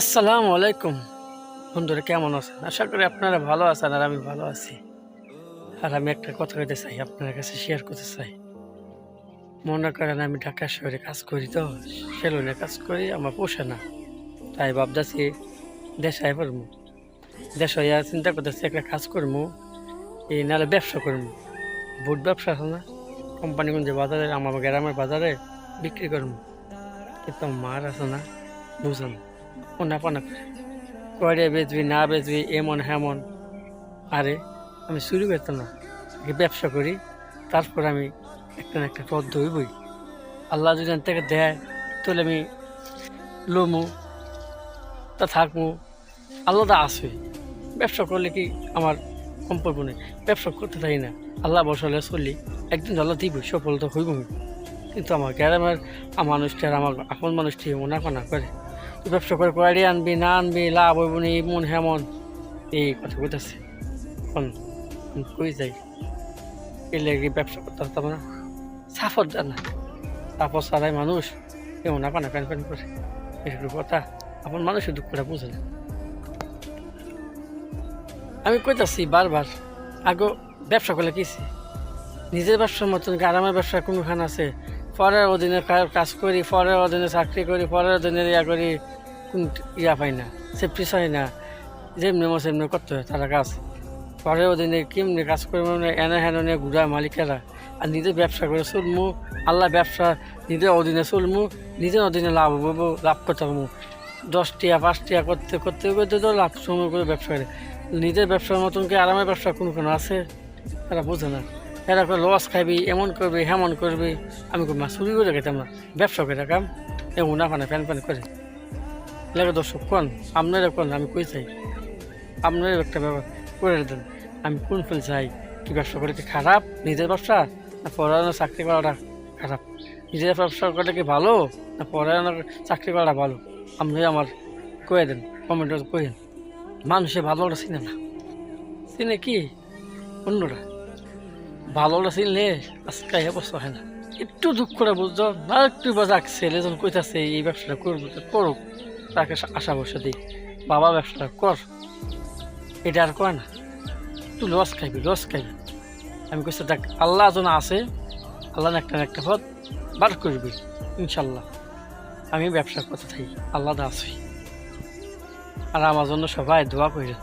আসসালামু আলাইকুম। বন্ধুরা, কেমন আছেন? আশা করি আপনারা ভালো আছেন আর আমি ভালো আছি। আর আমি একটা কথা কইতে চাই, আপনার কাছে শেয়ার করতে চাই। মনে করেন আমি ঢাকা শহরে কাজ করি তো, সেলুনে কাজ করি, আমার পোষে না। তাই ভাবতেছি, দেশায় পড়ব দেশ চিন্তা করতেছি, একটা কাজ করব এই নাহলে ব্যবসা করব বুট ব্যবসা আছে না? কোম্পানিগঞ্জে বাজারে, আমার গ্রামের বাজারে বিক্রি করব কিন্তু মার আছে না, বুঝলাম ওনাপানা করে কয়রে বেচবি, না বেচবি, এমন হেমন। আরে, আমি শুরু করতাম না ব্যবসা করি, তারপর আমি একটা না একটা পথ ধরবই। আল্লাহ যদি থেকে দেয়, তাহলে আমি লমু, তা থাকব আল্লাহ আছে। ব্যবসা করলে কি আমার সম্পর্ক নেই? ব্যবসা করতে থাকি না। আল্লাহ বসালে চলি। একদিন আল্লাহ দিব সফলতা হইব কিন্তু আমার গ্রামের মানুষটি আর আমার আপন মানুষটি ওনাপানা করে। তুই ব্যবসা করে কয়ডি আনবি, না আনবি, লাভ হইব নি, মন হেমন এই কথা কইতেছে। এখন কই যাই? এই লেগে ব্যবসা করতে পারতাম না সাফর জানা সাফর ছাড়াই মানুষ এমন না পানা প্যান প্যান করে। এটুকু কথা আপন মানুষের দুঃখটা বুঝে না। আমি কইতাছি বারবার, আগো ব্যবসা করলে কিছি নিজের ব্যবসার মতন গ্রামের ব্যবসা কোনখান আছে? পরের অধীনে কাজ করি, পরের অধীনে চাকরি করি, পরের অধীনে ইয়া করি, কোন ইয়া পাই না, সেফটি চাই না। যেমনি মো সেমনি করতে হয়, তারা কাজ। পরের অধীনে কেমনি কাজ করে মানে এনে হেন নিয়ে ঘুরা মালিকেরা আর নিজে ব্যবসা করে চলমু, আল্লাহ ব্যবসা নিজের অধীনে চলমু নিজের অধীনে লাভ হব লাভ করতে পারব দশ টিয়া, পাঁচ টিয়া করতে করতে করতে তো লাভ সময় করে ব্যবসা করে। নিজের ব্যবসার মতন কি আরামের ব্যবসা কোনো কোনো আছে? তারা বোঝে না। এরা করে লস খাইবি এমন করবি হেমন করবি আমি কই, মা চুরি করে খেতাম না ব্যবসা করে কাম? এমন না ফানে ফ্যান ফ্যান করে। লাগে দর্শক কোন? আপনারা কোন? আমি কই চাই? আপনার একটা ব্যাপার করে দেন আমি কোন ফেল চাই কি ব্যবসা করে কি খারাপ? নিজের ব্যবসা? না পড়ানো চাকরি করাটা খারাপ? নিজের ব্যবসা করলে কি ভালো? না পড়ানো চাকরি করাটা ভালো? আপনি আমার কয়ে দেন কমেন্টে কয়ে মানুষে ভালোটা চিনে না। চিনে কি? অন্যরা। ভালোটা চিনলে আজকে অবস্থা হয় না। একটু দুঃখ করে বুঝছ না একটু বাজাক ছেলে যখন কইতাছে, এই ব্যবসাটা করব করুক, তাকে আশা বসে দিই। বাবা ব্যবসাটা কর। এটা আর কয় না। তুই লস খাইবি লস খাইবি। আমি কইছি, দেখ, আল্লাহ যেন আছে, আল্লাহ একটা একটা পথ বার করবি, ইনশাল্লাহ। আমি ব্যবসা করতে থাকি, আল্লাহ আছি আর আমার জন্য সবাই দোয়া করি